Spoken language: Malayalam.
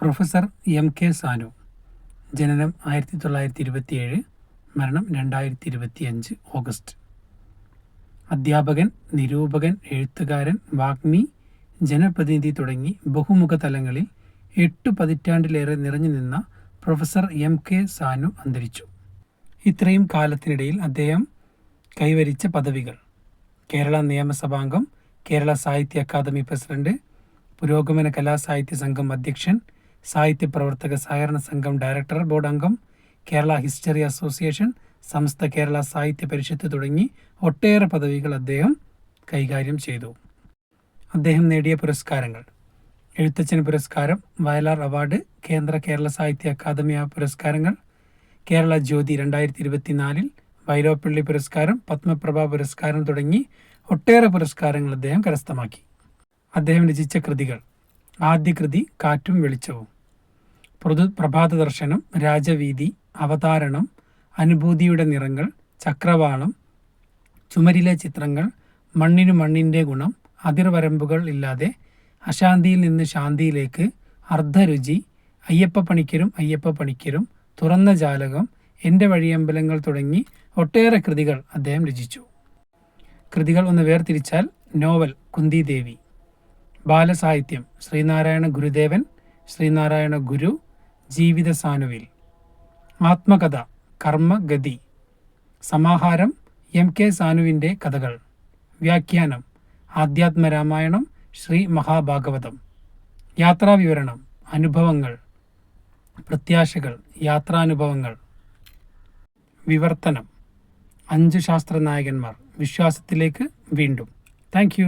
Professor M K Sanu. ജനനം ആയിരത്തി തൊള്ളായിരത്തി ഇരുപത്തിയേഴ് മരണം രണ്ടായിരത്തി ഇരുപത്തി അഞ്ച് ഓഗസ്റ്റ്. അധ്യാപകൻ നിരൂപകൻ എഴുത്തുകാരൻ വാഗ്മി ജനപ്രതിനിധി തുടങ്ങി ബഹുമുഖ തലങ്ങളിൽ എട്ടു പതിറ്റാണ്ടിലേറെ നിറഞ്ഞു നിന്ന പ്രൊഫസർ എം കെ സാനു അന്തരിച്ചു. ഇത്രയും കാലത്തിനിടയിൽ അദ്ദേഹം കൈവരിച്ച പദവികൾ കേരള നിയമസഭാംഗം കേരള സാഹിത്യ അക്കാദമി പ്രസിഡന്റ് പുരോഗമന കലാസാഹിത്യ സംഘം അധ്യക്ഷൻ സാഹിത്യ പ്രവർത്തക സഹകരണ സംഘം ഡയറക്ടർ ബോർഡ് അംഗം കേരള ഹിസ്റ്ററി അസോസിയേഷൻ സമസ്ത കേരള സാഹിത്യ പരിഷത്ത് തുടങ്ങി ഒട്ടേറെ പദവികൾ അദ്ദേഹം കൈകാര്യം ചെയ്തു. അദ്ദേഹം നേടിയ പുരസ്കാരങ്ങൾ. എഴുത്തച്ഛൻ പുരസ്കാരം വയലാർ അവാർഡ് കേന്ദ്ര കേരള സാഹിത്യ അക്കാദമി പുരസ്കാരങ്ങൾ കേരള ജ്യോതി രണ്ടായിരത്തി ഇരുപത്തിനാലിൽ വൈലോപ്പള്ളി പുരസ്കാരം പത്മപ്രഭ പുരസ്കാരം തുടങ്ങി ഒട്ടേറെ പുരസ്കാരങ്ങൾ അദ്ദേഹം കരസ്ഥമാക്കി. അദ്ദേഹം രചിച്ച കൃതികൾ ആദ്യ കൃതി കാറ്റും വെളിച്ചവും. പൊതു പ്രഭാത ദർശനം രാജവീതി അവതാരണം അനുഭൂതിയുടെ നിറങ്ങൾ ചക്രവാളം ചുമരിലെ ചിത്രങ്ങൾ മണ്ണിനു മണ്ണിന്റെ ഗുണം അതിർവരമ്പുകൾ ഇല്ലാതെ അശാന്തിയിൽ നിന്ന് ശാന്തിയിലേക്ക് അർദ്ധരുചി അയ്യപ്പ പണിക്കരും അയ്യപ്പ പണിക്കരും തുറന്ന ജാലകം എന്റെ വഴിയമ്പലങ്ങൾ തുടങ്ങി ഒട്ടേറെ കൃതികൾ അദ്ദേഹം രചിച്ചു. കൃതികൾ ഒന്ന് വേർതിരിച്ചാൽ നോവൽ കുന്തിദേവി. ബാലസാഹിത്യം ശ്രീനാരായണ ഗുരുദേവൻ ശ്രീനാരായണ ഗുരു ജീവിത സാനുവിൽ ആത്മകഥ കർമ്മഗതി സമാഹാരം എം കെ സാനുവിന്റെ കഥകൾ. വ്യാഖ്യാനം ആധ്യാത്മരാമായണം ശ്രീ മഹാഭാഗവതം. യാത്രാവിവരണം അനുഭവങ്ങൾ. പ്രത്യാശകൾ യാത്രാനുഭവങ്ങൾ. വിവർത്തനം. അഞ്ച് ശാസ്ത്രനായകന്മാർ വിശ്വാസത്തിലേക്ക് വീണ്ടും. താങ്ക്